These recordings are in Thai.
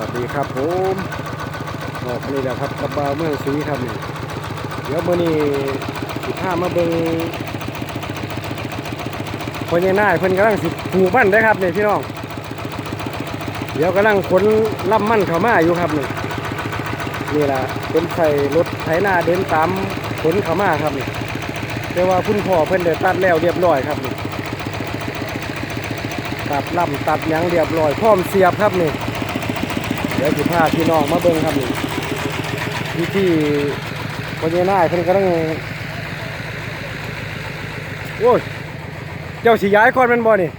วัสดีครับผมบอกนี่แหละครับกับบาเมืองศรีครับนี่เดี๋ยวมื่อนี้สิพามาเบิ่งพญานาคเพิ่นกำลังสิปลูกมันได้ครับนี่พี่น้องเดี๋ยวกำลังขนลำมันเข้ามาอยู่ครับนี่นี่แหละเป็นใส่รถไถนาเดินตามขนเข้ามาครับนี่แต่ว่าคุณพ่อเพิ่นได้ตัดแล้วเรียบร้อยครับนี่ตัดลำตัดหยังเรียบร้อยพร้อมเสียบครับนี่ เดี๋ยวสิพาพี่น้องมาเบิ่งครับนี่ที่ที่พญานาคเพิ่นกำลังโอ้ยเจ้าสิย้ายก่อนแมันบ่นี่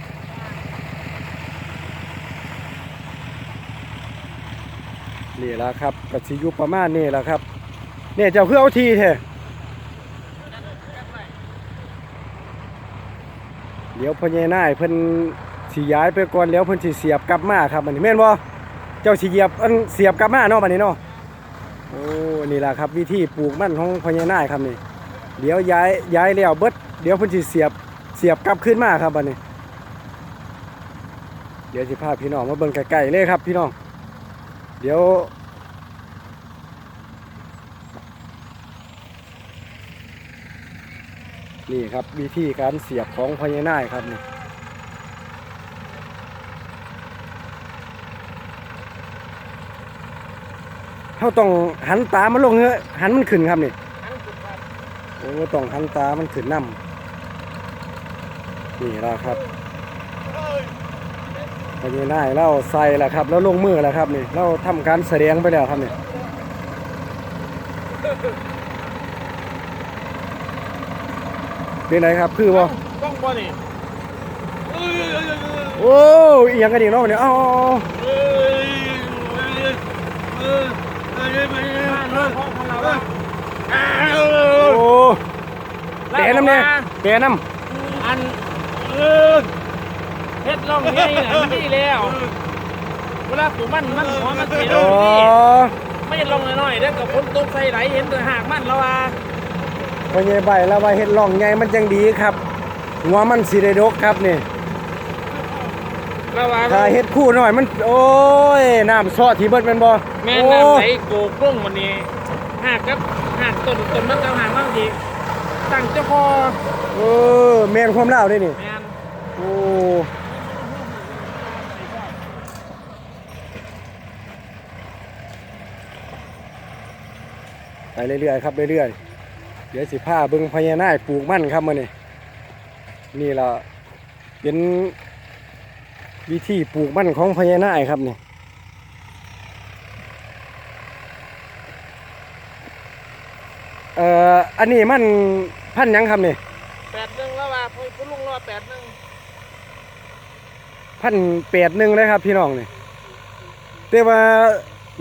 นี่ละครับก็สิอยู่ประมาณนี้ล่ะครับเนี่ยเจ้าคือเอาทีแท้เดี๋ยวพญานาคเพิ่นสิย้ายไปก่อนแล้วเพิ่นสิเสียบกลับมาครับอันนี้แม่นบ่ เจ้าสิเหยียบอันเสียบกลับมาเนาะบัดนี้เนาะโอ้นี่แหละครับ วิธีปลูกมันของพญานาคครับนี่ เดี๋ยวย้ายย้ายแล้วเบิดเดี๋ยวเพิ่นสิเสียบเสียบกลับขึ้นมาครับบัดนี้ เดี๋ยวสิพาพี่น้องมาเบิ่งใกล้ๆเลยครับ พี่น้อง เดี๋ยวนี่ครับวิธีการเสียบของพญานาคครับนี่ เขาต้องหันตามันลงเฮ้หันมันขึ้นครับนี่โอ้ต้องหันตามันขึ้นน้ำนี่ละครับพญานาคเราใส่แล้วครับ แล้วลงมือแล้วครับนี่เราทำการแสดงไปแล้วครับนี่เป็นไรครับคือบ่ต้องบ่นี่เอ้ยเอ้ยโอ้ยอหยังกันอีกเนาะเนี่ยเอ้า เอ้ยเอ้ยเอ้ยเอ้ยเอ้ยเอ้ยเอ้ยของเราอะอ้าโอ้วแกน้ำเนี่ยแกน้อันเออเฮ็ดร่องใหญ่น่ะมันดีแล้วเวลาปลูกมันมันหัวมันสีำร่อ๋อองนี่ไม่ใช่ร่องน้อยๆเด้อกับฝนตกใส่ไหลเห็นแต่หากมันแล้วว่าพญาใบแล้วว่าเฮ็ดร่องใหญ่มันจังดีครับหัวมันสิได้ดกครับนี่แล้วว่าถ้าเฮ็ดคู่หน่อยมัน โอ้ยน้ำซอที่เบิดแม่นบ่แม่โอ้น้ำไหลโกกลุ่งวันนี้ หากกับหากต้นต้นมันก็หากบางทีตั้งเจ้าคอเออแม่นความลาวเด้นี่แม่นโอ้ไปเรื่อยๆครับเรื่อยๆเดี๋ยวสิพาเบิ่งพญานาคปลูกมันครับมื้อนี้นี่ล่ะเป็นวิธีปลูกมันของพญานาคครับนี่เอ่ออันนี้มันพันธุ์หยังครับนี่แปดหนึ่งแล้วว่าพูดลุงรอแปดหนึ่งพันแปดหนึ่งเลยครับพี่น้องนี่แต่ว่า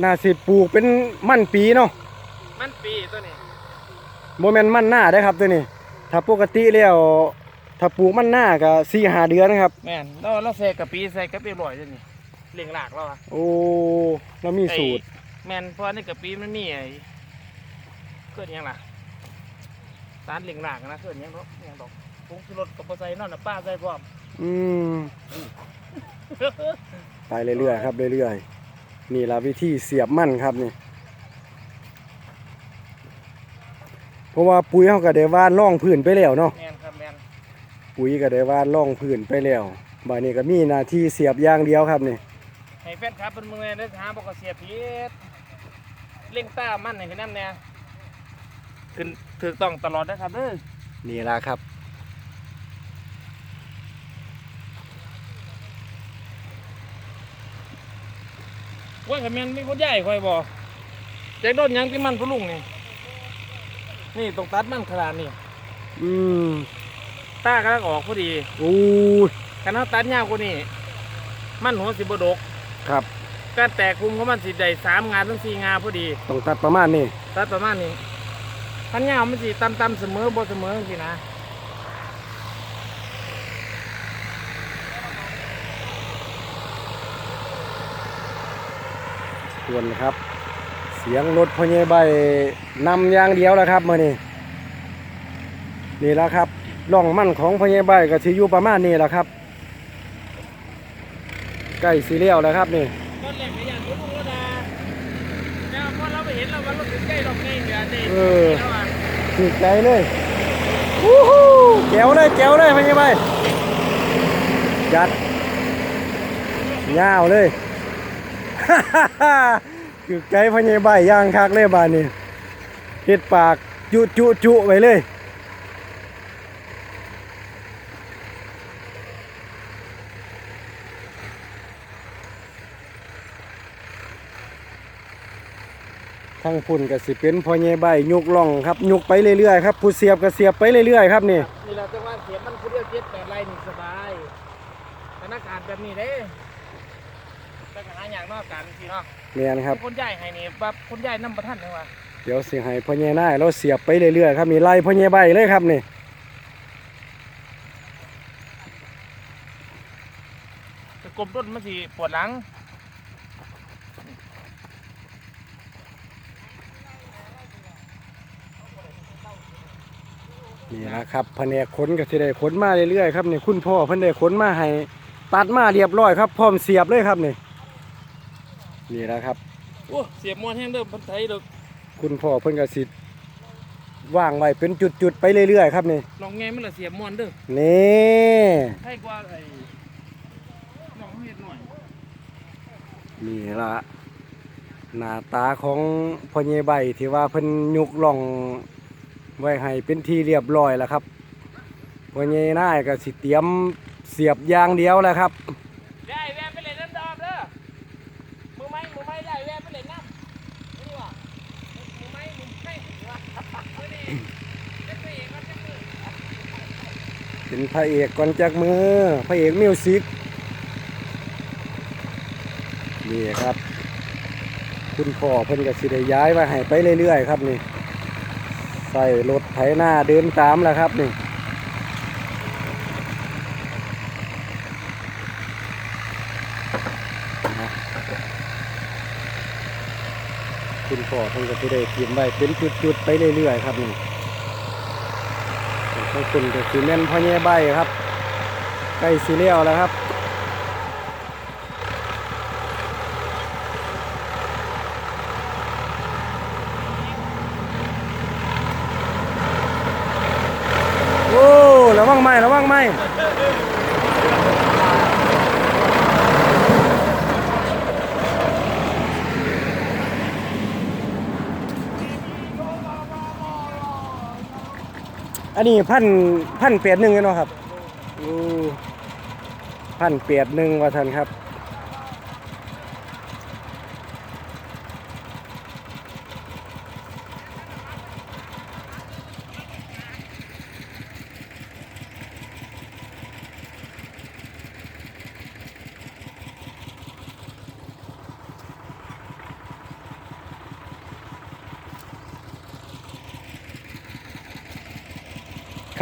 น่าสิปลูกเป็นมันปีเนาะมันปีตัวนี้โมเมนมันหน้าได้อครับตัวนี้ ถ้าปกติแล้วถ้าปลูกมันหน้าก็สี่หาเดือนครับ แม่นแล้วเราใส่กะปีใส่กะปีลอยตัวนี้เลี้ยงหลากแล้วอะโอ้เรามีสูตรแม่นเพราะในกะปีมันมีไอ้เกิดหยังล่ะ สารเลี้ยงหลากนะเกิดหยังดอกหยังดอกผงชูรสกับปลาใส่นอนน่ะป้าใส่พร้อมอืมไปเรื่อยๆครับเรื่อยๆนี่ละวิธีเสียบมันครับนี่ เพราะว่าปุ๋ยเขาก็ได้ว่านล่องพื้นไปแล้วเนาะแม่นครับแม่นปุ๋ยก็ได้ว่านล่องพื้นไปแล้วบานี้ก็มีหน้าที่เสียบอย่างเดียวครับนี่ให้แฟนครับเป็นมือได้หาบอกกเสียผิดเล่งต้ามันให้ขึ้นน้ำแน่ ขึ้นถูกต้องตลอดนะครับเด้อนี่ละครับ ว่าขมันมีคนใหญ่คอยบอกแจ็คโดนหยังที่มันพะลุงนี่ นี่ตรงตัดมันขนาดนี้อืมตากำลังออกพอดีโอ้ยการเขาตัดยาวกว่านี้ มันหัวสิบดก ครับการแตกคุมของมันสิได้สามงานถึงสี่งานพอดี ต้องตัดประมาณนี้ ตัดประมาณนี้ พันยาวมันสิตำตำๆเสมอบ่เสมอสินะส่วนครับ เสียงรถพญใบนำยางเดียวแล้วครับมื่อนี้นี่แล้วครับล่องมั่นของพญใบก็สิอยู่ประมาณนี้แหละครับใกล้สีเลี้ยวแล้วครับนี่ มันรถถึงใกล้เราไงเนี่ยเด็กแล้วอะถึงใจเลยวู้ฮู้แจ๋วเลยแจ๋วเลยพญาใบจัดยาวเลยถูกใจพญาใบย่างคักเลยบานนี้เห็ดปากจุจุจุไปเลย ทั้งพุ่นก็สิเป็นพ่อใหญ่ใบยุกล่องครับยุกไปเรื่อยๆครับผู้เสียบก็เสียบไปเรื่อยๆครับนี่นี่เราจะว่าเสียมันผู้เดียวเจ็ดแปดไรนี่สบายสถานการณ์แบบนี้เด้แต่ก็หาอย่างนอกกันพี่เนาะเมียนครับคนใหญ่ให้นี่แบบคนใหญ่นำประทันเลยว่ะเดี๋ยวสิให้พ่อใหญ่นายเราเสียบไปเรื่อยๆครับนี่ไล่พ่อใหญ่ใบเลยครับนี่จะกลมต้นมันสิปวดหลัง นี่นะครับแผนกขนก็สิได้ขนมาเรื่อยๆครับนี่คุณพ่อเพิ่นได้ขนมาให้ตัดมาเรียบร้อยครับ พร้อมเสียบเลยครับนี่นี่นะครับ โอ้เสียบมวนแห้งเด้อพันไทยเด้อคุณพ่อเพิ่นก็สิว่างไว้เป็นจุดๆไปเรื่อยๆครับนี่ลองไงมันละเสียบมวนเด้อนี่ให้กว่าไอ้น้องเฮ็ดหน่อยนี่ละหน้าตาของพ่อใหญ่ใบที่ว่าเพิ่นยุกล่อง ไว้ให้เป็นที่เรียบร้อยแล้วครับพ่อใหญ่นาก็สิเตรียมเสียบยางเดียวแล้วครับ ได้แวะไปเล่นน้ำดอมเด้อมือไม้มือไม้ได้แวะไปเล่นน้ำนี่วะมือไม้มือไม้วะมือนี่เล่นไปเองมันจะมือเป็นพระเอกก่อนจากมือพระเอกมิวสิกนี่ครับ คุณพ่อเพิ่นก็สิได้ย้ายมาให้ไปเรื่อยๆครับนี่ ใส่รถไถหน้าเดินตามแล้วครับนี่นะคุณพ่อเพิ่นก็สิได้ทีมไว้เป็นจุดๆไปเรื่อยๆครับนี่ขอบคุณกับซีเมนต์พ่อแย่ใบครับใกล้สีเลี้ยวแล้วครับ โอ้ระวัง ไหมระวังไหมอันนี้พันพันเปียดหนึ่งเนาะครับโอ้พันเปียดหนึ่งว่าท่านครับ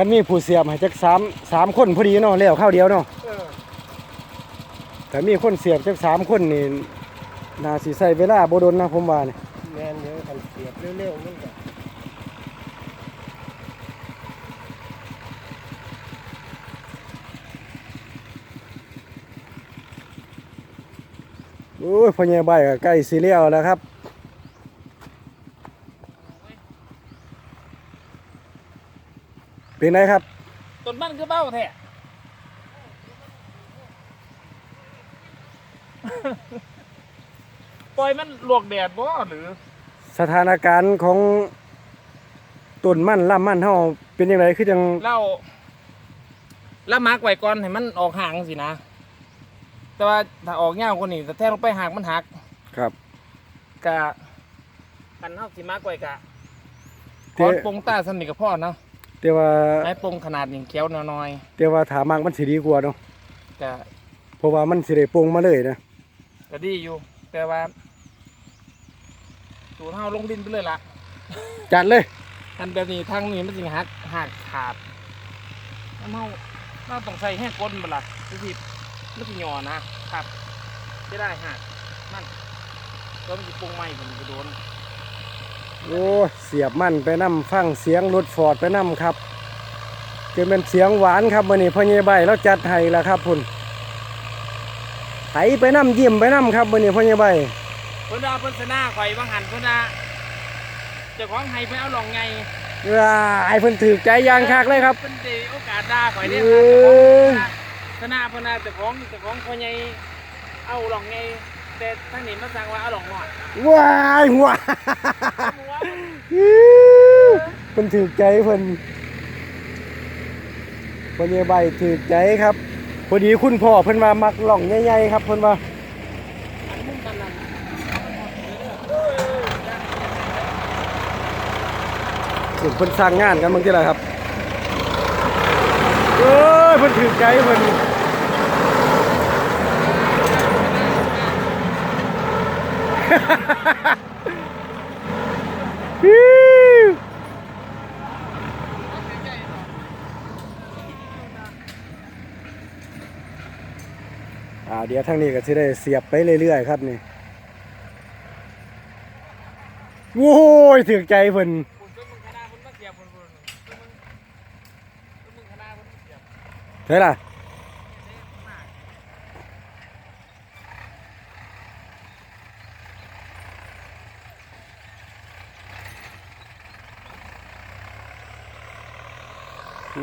คันมีผู้เสียบให้จักสามสามคนพอดีเนาะแล้วข้าวเดียวเนาะเออแต่มีคนเสียบจักสามคนนี่น่าสิใส่เวลาบ่โดนนะผมว่านี่แมนเดี๋ยวกันเสียบเร็วๆมันก็โอ้ยพ่อใหญ่ใบก็ใกล้สิแล้วแล้วครับ เป็นไงครับ ต้นมันคือเบ้าแท้ปล่อยมันลวกแดดบ่หรือ สถานการณ์ของต้นมันลำมันเฮาเป็นยังไงคือจังเราละมักไว้ก่อนให้มันออกห่างสินะ แต่ว่าถ้าออกยาวกว่านี้แต่แท้ลงไปห่างมันหัก ครับกะกันเฮาสิมักไว้กะขแต่อนปงตาสนิทกับพ่อเนาะ แต่ว่าให้ปงขนาดอย่างเขียวน้อยแต่ว่าถามากมันสิดีกว่าเนาะๆกะเพราะว่ามันสิได้ปรุงมาเลยนะก็ดีอยู่ แต่ว่าสูตรเฮาลงดินไปเลยล่ะจัดเลยอันแบบนี้ทางนี้มันสิหักหักขาดน้ำเฮาเราต้องใส่แห้งก้นบ่ล่ะทุกทีมันสิหย่อนะครับจะได้หักมันแล้วมันสิปรุงใหม่ผมจะโดน โอ้ยเสียบมันไปนํฟังเสียงรถฟอร์ดไปนํครับจะเป็นเสียงหวานครับมื้อนี้พ่อใหญ่ใบเราจัดให้แล้วครับพุ่นไถไปน้ำยิ้มไปน้ำครับมื้อนี้พ่อใหญ่ใบเพิ่นว่าเพิ่นชนะข่อยบางหันเพิ่นว่าเจ้าของให้ไปเอาหลองไงว้าไอ้เพิ่นถือใจอยางคักเลยครับเพิ่นได้โอกาสด่าข่อยได้เอว่าอเจ้าของชนะเพิ่นว่าเจ้าของเจ้าของพ่อใหญ่เอาหลองไง แต่ทั้งนี้มาสั่งว่าเอาหลองหน่อยว้ายหัวเพิ่นถือใจเพิ่นพ่อใหญ่ใบถือใจครับพอดีคุณพ่อเพิ่นว่ามักหล่องใหญ่ๆครับเพิ่นว่าอันมุ่งกันนั่นเพิ่นเพิ่นสร้างงานกันบางทีล่ะครับเอ้ยเพิ่นถือใจเพิ่น ฮิว อ่าเดี๋ยวทางนี้ก็สิได้เสียบไปเรื่อยๆครับนี่โว้ยถือใจเพิ่นคุณซึ่งมึงคณะเพิ่นมาเสียบเพิ่นเพิ่นซึ่งมึงซึ่งมึงคณะเพิ่นมาเสียบ ใช่ล่ะ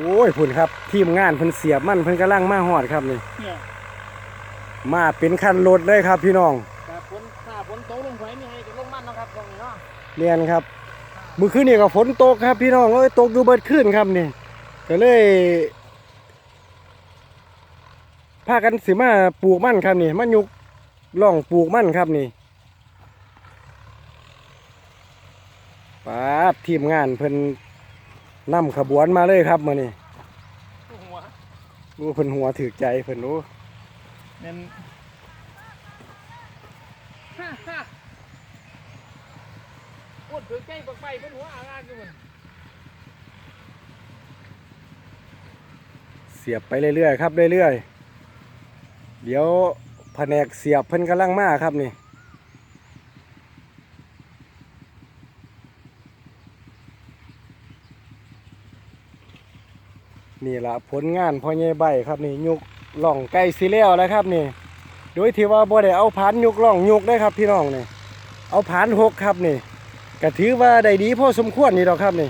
โอ้ยพุ่นครับ ทีมงานเพิ่นเสียบมันเพิ่นกำลังมาฮอดครับนี่เนี่ยมาเป็นคันรถเลยครับพี่น้องแต่ฝนถ้าฝนตกลงไปนี่ให้จะลงมันเนาะครับตรงนี้เนาะเรียนครับมื้อคืนนี่ก็ฝนตกครับ พี่น้องเอ้ยตกอยู่เบิดคืนครับนี่ก็เลยพากันสิมาปลูกมันครับนี่มันยุกล่องปลูกมันครับนี่ปาดทีมงานเพิ่น นำขบวนมาเลยครับมื้อนี้หัวดูเพิ่นหัวถือใจเพิ่นรู้นั่นฮ่าฮ่าปวดถือใกล้ปักไปเป็นหัวอ่างๆอยู่เหมือนเสียบไปเรื่อยๆครับเรื่อยๆเดี๋ยวแผนกเสียบเพิ่นกำลังมาครับนี่ นี่ละผลงานพ่อใหญ่ใบครับนี่ยุกล่องไก่สีแล้วแล้วครับนี่ โดยที่ว่าบ่ได้เอาผานยุกล่องยุกได้ครับพี่น้องนี่ เอาผานหกครับนี่ก็ถือว่าได้ดีพอสมควรนี่ดอกครับนี่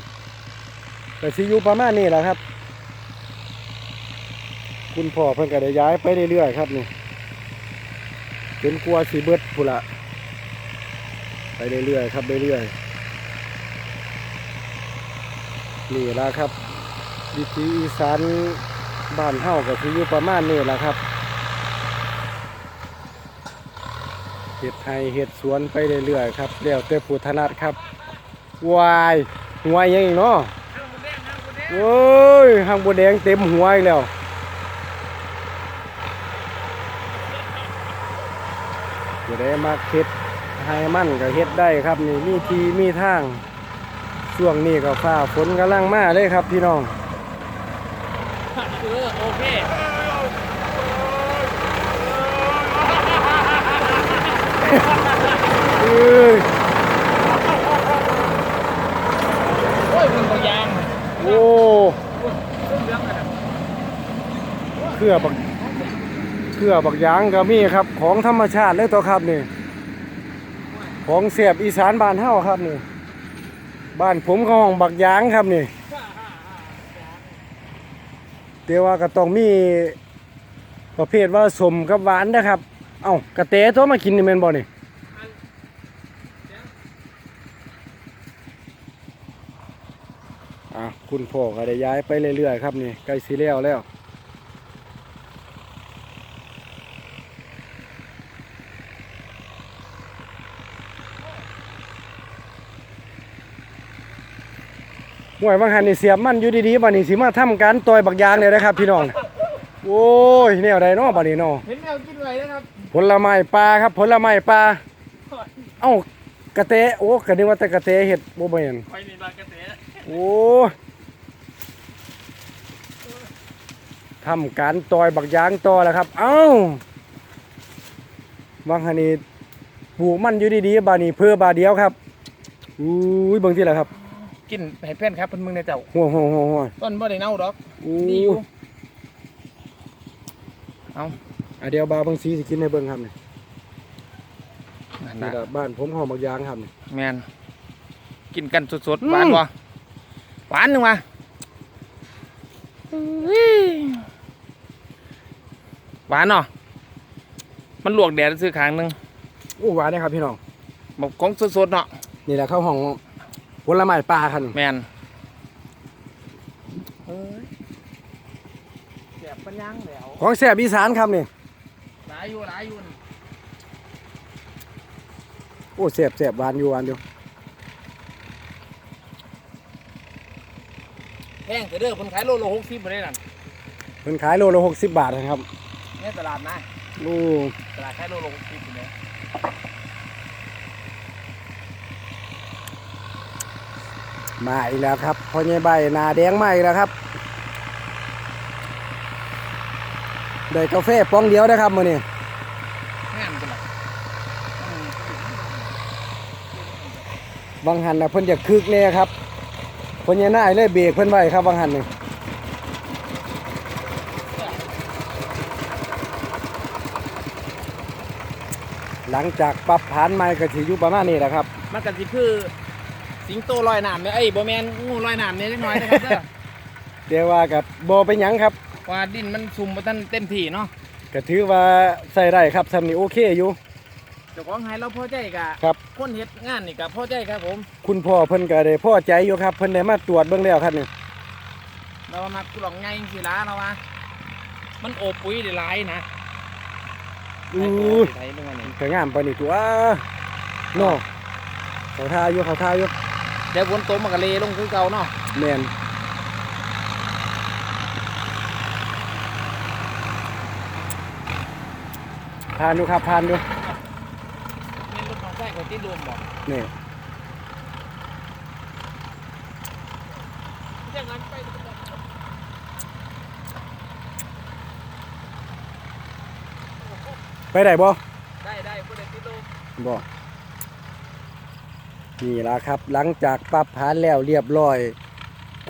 ก็สิอยู่ประมาณนี้แหละครับ คุณพ่อเพิ่นก็ได้ย้ายไปเรื่อยๆครับนี่จนกลัวสิเบิดพุละไปเรื่อยๆครับเรื่อยๆนี่ละครับ วิถีอีสานบ้านเฮาก็คืออยู่ประมาณนี้แหละครับเห็ดไห่เห็ดสวนไปเรื่อยๆครับแล้วแต่ผู้ถนัดครับวายหัวยังอีกเนาะห้างบุญแดงห้างบุญแดงโอ้ยหางบัวแดงเต็มหัวอีกแล้วบัวแดงมาเฮ็ดให้มันก็เฮ็ดได้ครับนี่มีทีมีทางช่วงนี้ก็ฟ้าฝนกำลังมาเลยครับพี่น้อง เออโอเคเอ้ยโอ้ยมึงตัวยางโอ้เรื่องเรื่องอะเครือบักเครือบักยางก็มีครับ ของธรรมชาติเลยตัวครับนี่ ของเสียบอีสานบ้านเฮาครับนี่ บ้านผมก็ห้องบักยางครับนี่ แต่ว่าก็ต้องมีประเภทว่าสมกับหวานนะครับ เอ้ากระเตตัวมากินนี่แม่นบ่นี่อะคุณพ่อก็ได้ย้ายไปเรื่อยๆครับนี่ใกล้สีแล้วแล้ว ห่วยบางหันนี่เสียบมันอยู่ดีๆบัดนี้สิมาทำการต่อยบักยางเลยนะครับ พี่น้อง โอ้ยแนวใดเนาะบัดนี้เนาะเห็นแมวกินไว้นะครับผลไม้ปลาครับ ผลไม้ปลา เอ้ากระเตะโอ้กระนึกว่าแต่กระเตะเห็ดบ่แม่นคอยนี่บางกระเตะโอ้ทำการต่อยบักยางต่อแล้วครับ เอ้าบางหันนี่ปลูกมันอยู่ดีๆบัดนี้เพื่อบาเดียวครับอุ้ยเบางทีละครับ กินให้เพื่อนครับเพิ่นมึงในเจ้าหัวหัวหัวหัวต้นบ่ได้เน่าดอกอู้ดีอยู่เอาอัอะเดี๋ยวบาวเบิ่งสีสิกินให้เบิ่งครับนี่นั่นนี่นะล่ะบ้านผมหอมบักยางครับนี่แมนกินกันสดอืมๆหวานบ่หวานหนึ่งวะหวานเนาะมันลวกแดดซื้อขางหนึงโอ้หวานนะครับพี่น้องบอกของสดๆเนาะนี่แหละข้าวห้อง ผลไม้ปลาครับนี่แมนเอ้ยแสบปัญญังแล้วของแซ่บอีสานครับนี่หลายอยู่หลายอยู่นี่โอ้แซ่บแซ่บหวานอยู่หวานอยู่แพงแต่เด้อเพิ่นขายโลละหกสิบบ่ได้นั่นเพิ่นขายโลละ60บาทนะครับในตลาดนะโอ้ตลาดขายโลละหกสิบอยู่เลย มาอีกแล้วครับพ่อใหญ่ใบนาแดงมาอีกแล้วครับได้กาแฟป้องเดียวนะครับมื้อนี่บังล่ะบางหันนะเพิ่นอยากคึกแน่ครับพ่อใหญ่นาเลยเบรกเพิ่นไว้ครับบางหันนี่หลังจากปรับฐานใหม่ก็สิอยู่ประมาณนี้แหละครับ มันก็สิคือ สิงโตลอยน้ำเนี่ยเอ้ยบ่แม่นงูลอยน้ำเนี่ยจักหน่อยนะครับเด้อ เดี๋ยวว่ากับบ่เป็นหยังครับว่าดินมันซุ่มบ่ทันเต็มที่เนาะก็ถือว่าใส่ได้ครับทำนี่โอเคอยู่ เจ้าของให้เราพอใจกะครับ คนเฮ็ดงานนี่ก็พอใจครับผมคุณพ่อเพิ่นก็ได้พอใจอยู่ครับเพิ่นได้มาตรวจเบิ่งแล้วครับนี่เรามากุหลองไงสิล่ะเราว่ามันโอบปุ๋ยได้หลายนะอู้ไทยเบิ่งอันนี้ก็งามปานนี้ตัวเนาะเขาท่าอยู่เขาท่าอยู่เดี๋ยวฝนตกมันก็เลลงคือเก่าเนาะแม่นผ่านอยู่ครับผ่านอยู่แม่นรถของใช้ก็ติดรวมบ่นี่จังนั้นไปไปได้บ่ได้ได้บ่ได้ติดรวมบ่ นี่ล่ะครับ หลังจากปรับฐานแล้วเรียบร้อย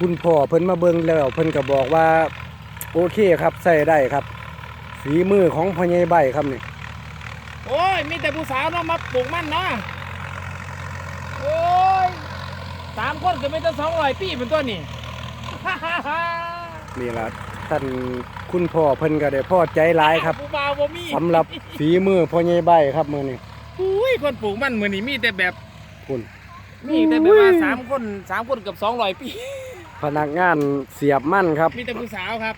คุณพ่อเพิ่นมาเบิ่งแล้วเพิ่นก็บอกว่า โอเคครับใส่ได้ครับฝีมือของพ่อใหญ่ใบครับนี่โอ้ย มีแต่ผู้สาวเนาะมาปลูกมันเนาะโอ้ยสามคนก็ไม่ต้องสองร้อยปีเป็นตัวนี่ นี่ล่ะท่านคุณพ่อเพิ่นก็ได้พอใจหลายครับผู้บ่าวบ่มีสำหรับฝีมือพ่อใหญ่ใบครับมื้อนี้อุ้ยคนปลูกมันมือนี่มีแต่แบบคุณ มีแต่แบบว่าสามคนสามคนเกับสองร้อยปี พนักงานเสียบมั่นครับ มีแต่ผู้สาวครับ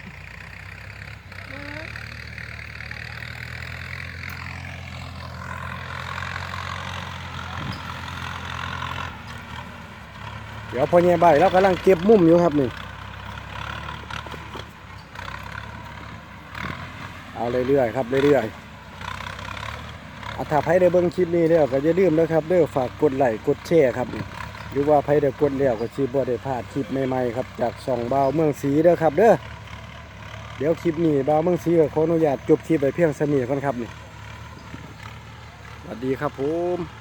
เดี๋ยวพ่อใหญ่ใบเรากำลังเก็บมุมอยู่ครับนี่ เอาเรื่อยๆครับเรื่อยๆอะ ถ้าใครได้เบิ่งคลิปนี้แล้วก็อย่าลืมนะครับเด้อฝากกดไลค์กดแชร์ครับ หรือว่าใครได้กดแล้วก็สิบ่ได้พลาดคลิปใหม่ๆครับจากช่องบ่าวเมืองศรีเด้อครับ เด้อเดี๋ยวคลิปนี้บ่าวเมืองศรีก็ขออนุญาตจบคลิปไปเพียงเสนีก่อนครับนี่สวัสดีครับผม